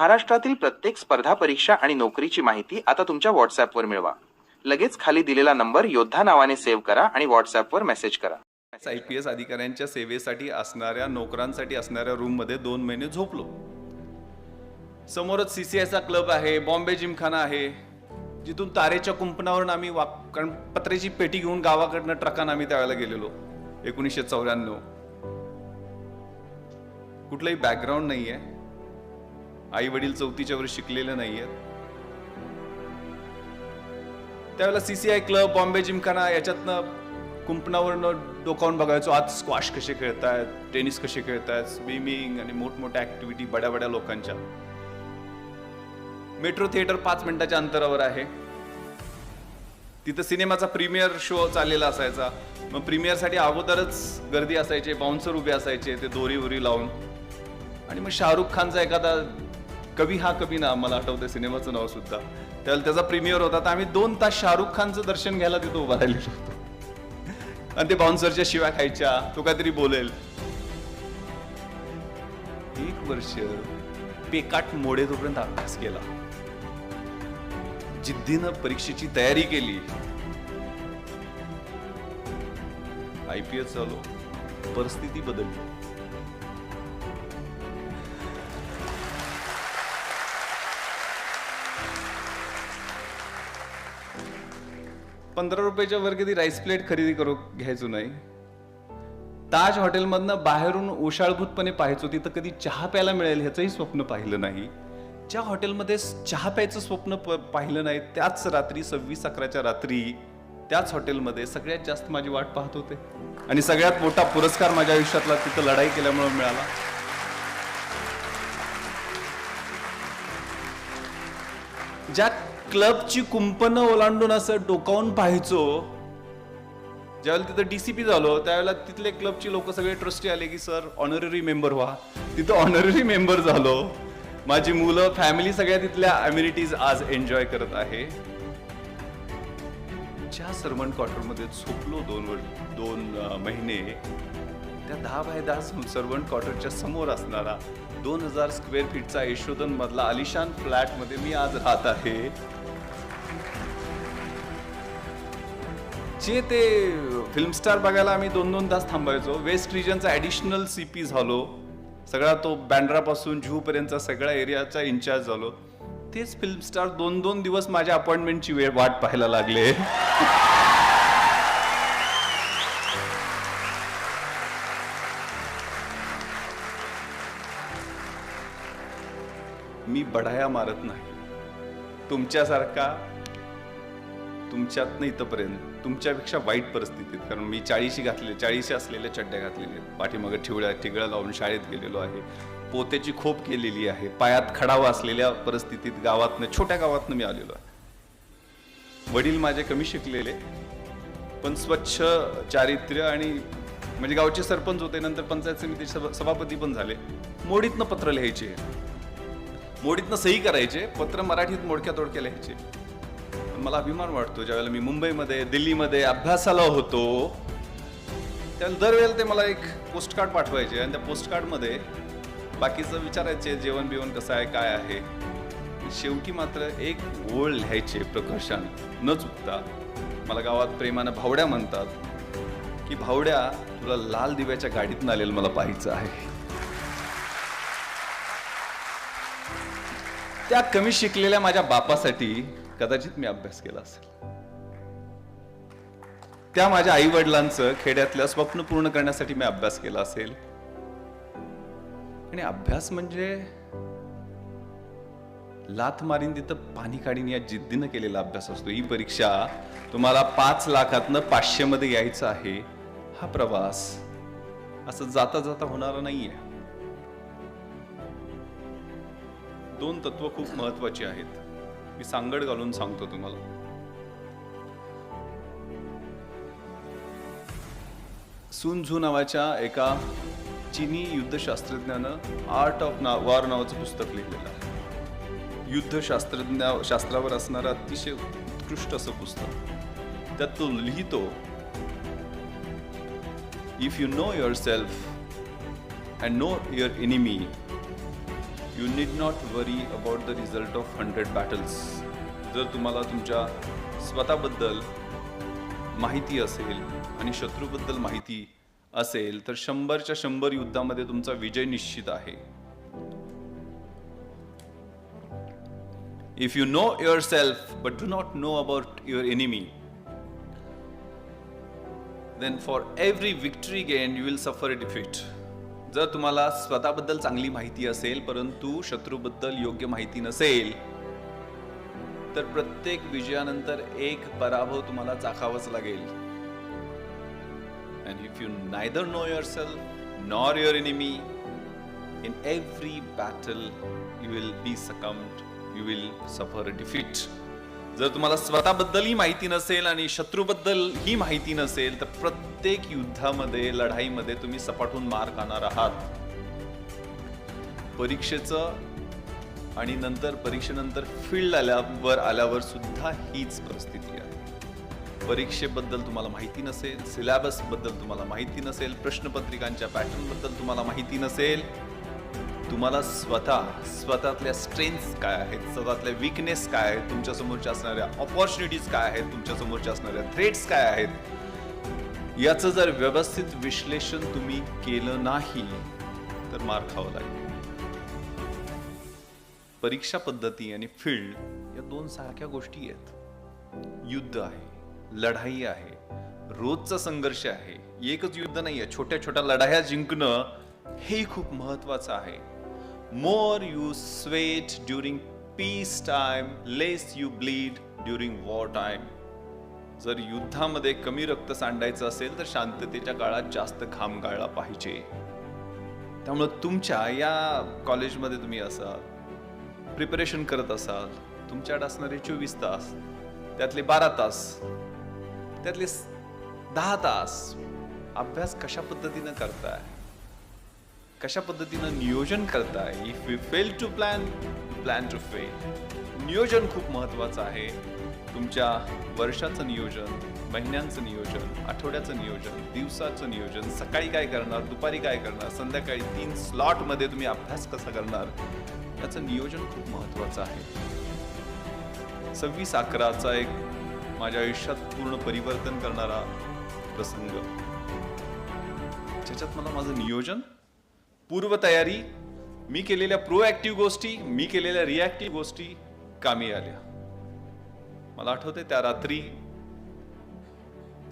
महाराष्ट्रातील प्रत्येक स्पर्धा परीक्षा आणि नोकरीची माहिती आता तुमच्या व्हॉट्सॲपवर मिळवा. लगेच खाली दिलेला नंबर योद्धा नावाने सेव्ह करा आणि व्हॉट्सॲपवर मेसेज करा. आय पी एस अधिकाऱ्यांच्या सेवेसाठी असणाऱ्या नोकरांसाठी असणाऱ्या रूममध्ये दोन महिने झोपलो. समोरच सी सी आयचा क्लब आहे बॉम्बे जिमखाना आहे. जिथून तारेच्या कुंपणावरून आम्ही वाक कारण पत्र्याची पेटी घेऊन गावाकडनं ट्रकानं आम्ही त्यावेळेला गेलेलो. एकोणीसशे चौऱ्याण्णव. कुठलंही बॅकग्राऊंड नाही आहे आई वडील चौथीच्या वर शिकलेले नाही आहेत त्यावेळेला सीसीआय क्लब बॉम्बे जिमखाना याच्यातनं कुंपणावरनं डोकावून बघायचो. आज स्क्वॉश कसे खेळतायत टेनिस कसे खेळतायत स्विमिंग आणि मोठमोठ्या ऍक्टिव्हिटी बड्या बड्या लोकांच्या. मेट्रो थिएटर पाच मिनिटाच्या अंतरावर आहे. तिथं सिनेमाचा प्रीमियर शो चाललेला असायचा. मग प्रीमियरसाठी अगोदरच गर्दी असायची बाउन्सर उभे असायचे ते दोरी उरी लावून. आणि मग शाहरुख खानचा एखादा कवी हा कवी ना मला आठवतं सिनेमाचं नाव सुद्धा. त्यावेळेला त्याचा प्रीमियर होता तर आम्ही दोन तास शाहरुख खानचं दर्शन घ्यायला तिथं उभा राहिलेलो होतो. आणि ते बाउन्सरच्या शिव्या खायच्या तो काहीतरी बोलेल. एक वर्ष पेकाट मोडे तोपर्यंत अभ्यास केला. जिद्दीनं परीक्षेची तयारी केली. आय पी एस चालू. परिस्थिती बदलली. पंधरा रुपयाच्या वर कधी राईस प्लेट खरेदी करू घ्यायचो नाही. ताज हॉटेलमधनं बाहेरून ओशाळभूतपणे पाहायचो तिथं कधी चहा प्यायला मिळेल ह्याचंही स्वप्न पाहिलं नाही. ज्या हॉटेलमध्ये चहा प्यायचं स्वप्न प- पाहिलं नाही त्याच रात्री सव्वीस अकराच्या रात्री त्याच हॉटेलमध्ये सगळ्यात जास्त माझी वाट पाहत होते. आणि सगळ्यात मोठा पुरस्कार माझ्या आयुष्यातला तिथं लढाई केल्यामुळे मिळाला. ज्या क्लबची कुंपनं ओलांडून असं डोकावून पाहायचो. ज्यावेळेला तिथं डीसीपी झालो त्यावेळेला तिथले क्लबची लोक सगळे ट्रस्टी आले की सर ऑनररी मेंबर व्हा. तिथं ऑनररी मेंबर झालो. माझी मुलं फॅमिली सगळ्या तिथल्या अम्युनिटीज आज एन्जॉय करत आहे. ज्या सर्वंट क्वार्टरमध्ये झोपलो दोन दोन महिने त्या दहा बाय दहा सर्वंट क्वार्टरच्या समोर असणारा दोन हजार स्क्वेअर फीटचा यशोधन मधला आलिशान फ्लॅटमध्ये मी आज राहत आहे. जे ते फिल्म स्टार बघायला आम्ही दोन दोन तास थांबायचो. वेस्ट रिजनचा ॲडिशनल सी पी झालो. सगळा तो बँड्रापासून झूपर्यंतचा सगळ्या एरियाचा इन्चार्ज झालो. तेच फिल्म स्टार दोन दोन दिवस माझ्या अपॉइंटमेंटची वेळ वाट पाहायला लागले. मी बढाया मारत नाही. तुमच्यासारखा तुमच्यातनं इथंपर्यंत तुमच्यापेक्षा वाईट परिस्थितीत कारण मी चाळीशी घातले चाळीशी असलेल्या चड्ड्या घातलेल्या आहेत. पाठीमागे ठिवळ्या ठिगळ्या लावून शाळेत गेलेलो आहे. पोत्याची खोप केलेली आहे. पायात खडावा असलेल्या परिस्थितीत गावातनं छोट्या गावातनं मी आलेलो आहे. वडील माझे कमी शिकलेले पण स्वच्छ चारित्र्य आणि म्हणजे गावचे सरपंच होते नंतर पंचायत समिती सभापती पण झाले. मोडीतनं पत्र लिहायचे. मोडीतनं सही करायचे पत्र मराठीत मोडक्या तोडक्या लिहायचे. मला अभिमान वाटतो ज्यावेळेला मी मुंबईमध्ये दिल्लीमध्ये अभ्यासाला होतो त्यावेळेला दरवेळेला ते मला एक पोस्टकार्ड पाठवायचे आणि त्या पोस्टकार्डमध्ये बाकीचं विचारायचे जेवण बिवण कसं आहे काय आहे. शेवटी मात्र एक ओळ लिहायचे प्रकर्षण न चुकता. मला गावात प्रेमानं भावड्या म्हणतात की भावड्या तुला लाल दिव्याच्या गाडीतून आलेलं मला पाहायचं आहे. त्या कमी शिकलेल्या माझ्या बापासाठी कदाचित मी अभ्यास केला असेल. त्या माझ्या आई वडिलांचं खेड्यातलं स्वप्न पूर्ण करण्यासाठी मी अभ्यास केला असेल. आणि अभ्यास म्हणजे लाथ मारीन तिथं पाणी काढीन या जिद्दीनं केलेला अभ्यास असतो. ही परीक्षा तुम्हाला पाच लाखातनं पाचशे मध्ये यायचं आहे. हा प्रवास असं जाता जाता होणारा नाहीये. दोन तत्व खूप महत्वाची आहेत. मी सांगड घालून सांगतो तुम्हाला. सुन झू नावाच्या एका चिनी युद्धशास्त्रज्ञानं आर्ट ऑफ ना वॉर नावाचं पुस्तक लिहिलेलं आहे. युद्धशास्त्रज्ञा शास्त्रावर असणारं अतिशय उत्कृष्ट असं पुस्तक. त्यात तो लिहितो if you know yourself and know your enemy you need not worry about the result of hundred battles जर तुम्हाला तुमच्या स्वतःबद्दल माहिती असेल आणि शत्रूबद्दल माहिती असेल तर शंभरच्या शंभर युद्धामध्ये तुमचा विजय निश्चित आहे. If you know yourself but do not know about your enemy then for every victory gain you will suffer a defeat जर तुम्हाला स्वतःबद्दल चांगली माहिती असेल परंतु शत्रूबद्दल योग्य माहिती नसेल तर प्रत्येक विजयानंतर एक पराभव तुम्हाला चाखावाच लागेल. And if you neither know yourself nor your enemy in every battle you will be succumbed you will suffer defeat defeat जर तुम्हाला स्वतःबद्दलही माहिती नसेल आणि शत्रूबद्दल ही माहिती नसेल तर प्रत्येक युद्धामध्ये लढाईमध्ये तुम्ही सपाटून मार खाणार आहात. परीक्षेचं आणि नंतर परीक्षेनंतर फील्ड आल्यावर आल्यावर सुद्धा हीच परिस्थिती आहे. परीक्षेबद्दल तुम्हाला माहिती नसेल सिलेबसबद्दल तुम्हाला माहिती नसेल प्रश्नपत्रिकांच्या पॅटर्नबद्दल तुम्हाला माहिती नसेल तुम्हाला स्वतः स्वतःतल्या स्ट्रेंथ काय आहेत स्वतःतल्या विकनेस काय आहेत तुमच्या समोरच्या असणाऱ्या ऑपॉर्च्युनिटीज काय आहेत तुमच्या समोरच्या असणाऱ्या थ्रेट्स काय आहेत याचं जर व्यवस्थित विश्लेषण तुम्ही केलं नाही तर मार खावं लागेल. परीक्षा पद्धती आणि फील्ड या दोन सारख्या गोष्टी आहेत. युद्ध आहे लढाई आहे रोजचा संघर्ष आहे एकच युद्ध नाही आहे छोट्या छोट्या लढाया जिंकणं हे खूप महत्वाचं आहे. More you sweat during peace time less you bleed during war time जर युद्धामध्ये कमी रक्त सांडायचं असेल तर शांततेच्या काळात जास्त घाम गाळला पाहिजे. त्यामुळं तुमच्या या कॉलेजमध्ये तुम्ही असाल प्रिपरेशन करत असाल तुमच्याकडे असणारे चोवीस तास त्यातले बारा तास त्यातले दहा तास अभ्यास कशा पद्धतीनं करताय? कशा पद्धतीनं नियोजन करताय? If you fail to plan plan to fail नियोजन खूप महत्त्वाचं आहे. तुमच्या वर्षाचं नियोजन महिन्यांचं नियोजन आठवड्याचं नियोजन दिवसाचं नियोजन सकाळी काय करणार दुपारी काय करणार संध्याकाळी तीन स्लॉटमध्ये तुम्ही अभ्यास कसा करणार याचं नियोजन खूप महत्त्वाचं आहे. सव्वीस अकराचा एक माझ्या आयुष्यात पूर्ण परिवर्तन करणारा प्रसंग. ज्याच्यात मला माझं नियोजन पूर्वतयारी मी केलेल्या प्रोॲक्टिव्ह गोष्टी मी केलेल्या रिॲक्टिव्ह गोष्टी कामी आल्या. मला आठवते त्या रात्री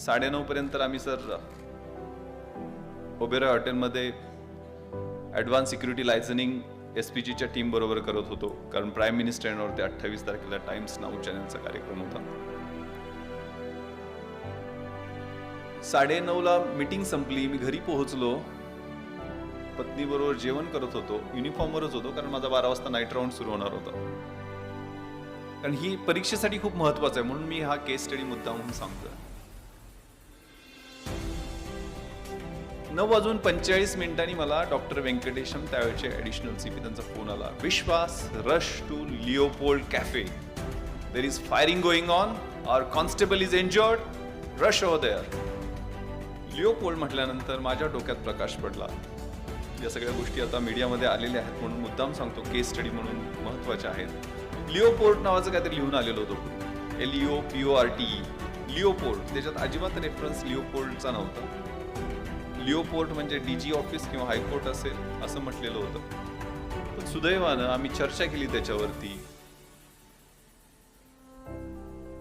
साडेनऊ पर्यंत आम्ही सर ओबेरॉय हॉटेलमध्ये advance security liaisoning S P जीच्या टीम बरोबर करत होतो. कारण प्राईम मिनिस्टर येण्यावरती अठ्ठावीस तारखेला टाइम्स नाऊ चॅनलचा कार्यक्रम होता. साडेनऊला मीटिंग संपली. मी घरी पोहोचलो. पत्नी बरोबर जेवण करत होतो युनिफॉर्मवरच होतो कारण माझा बारा वाजता नाईट राऊंड सुरू होणार होता. कारण ही परीक्षेसाठी खूप महत्वाचं आहे म्हणून मी हा केस स्टडी मुद्दा म्हणून सांगतोय. नऊ वाजून पंचेचाळीस मिनिटांनी मला डॉक्टर व्यंकटेशम त्यावेळेचे ऍडिशनल सीपी त्यांचा फोन आला. Vishwas rush to Leopold cafe there is firing going on our constable is injured rush over there Leopold म्हटल्यानंतर माझ्या डोक्यात प्रकाश पडला. या सगळ्या गोष्टी आता मीडियामध्ये आलेल्या आहेत म्हणून मुद्दाम सांगतो केस स्टडी म्हणून महत्त्वाच्या आहेत. लिओपोर्ट नावाचं काहीतरी लिहून आलेलं होतं. L O P O R T लिओपोर्ट त्याच्यात अजिबात रेफरन्स लिओपोर्टचा नव्हता. लिओपोर्ट म्हणजे डीजी ऑफिस किंवा हायकोर्ट असेल असं म्हटलेलं होतं. पण सुदैवानं आम्ही चर्चा केली त्याच्यावरती.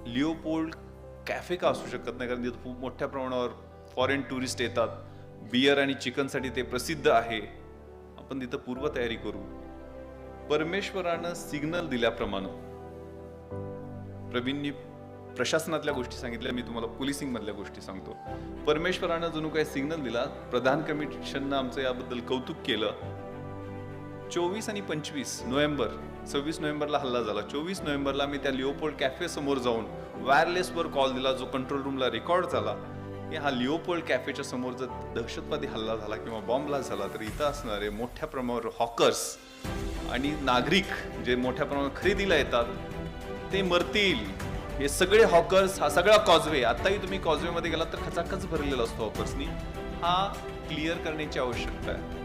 लिओपोल्ड कॅफे का असू शकत नाही कारण तिथं खूप मोठ्या प्रमाणावर फॉरेन टुरिस्ट येतात. बियर आणि चिकनसाठी ते प्रसिद्ध आहे. आपण तिथं पूर्वतयारी करू. परमेश्वरानं सिग्नल दिल्याप्रमाणे. प्रवीणनी प्रशासनातल्या गोष्टी सांगितल्या मी तुम्हाला पोलिसिंग मधल्या गोष्टी सांगतो. परमेश्वरानं जणू काही सिग्नल दिला प्रधान कमिशननं आमचं याबद्दल कौतुक केलं. चोवीस आणि पंचवीस नोव्हेंबर सव्वीस नोव्हेंबरला हल्ला झाला. चोवीस नोव्हेंबरला मी त्या लिओपोल्ड कॅफे समोर जाऊन वायरलेसवर कॉल दिला जो कंट्रोल रूमला रेकॉर्ड झाला. की हा लिओपोल्ड कॅफेच्या समोर जर दहशतवादी हल्ला झाला किंवा बॉम्बला झाला तर इथं असणारे मोठ्या प्रमाणावर हॉकर्स आणि नागरिक जे मोठ्या प्रमाणावर खरेदीला येतात ते मरतील. हे सगळे हॉकर्स हा सगळा कॉजवे आत्ताही तुम्ही कॉजवेमध्ये गेलात तर खचाखच भरलेला असतो हॉकर्सनी हा क्लिअर करण्याची आवश्यकता आहे.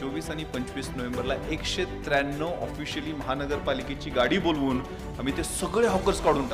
चोवीस आणि पंचवीस नोव्हेंबरला एकशे त्र्याण्णव ऑफिशियली महानगरपालिकेची गाडी बोलवून आम्ही ते सगळे हॉकर्स काढून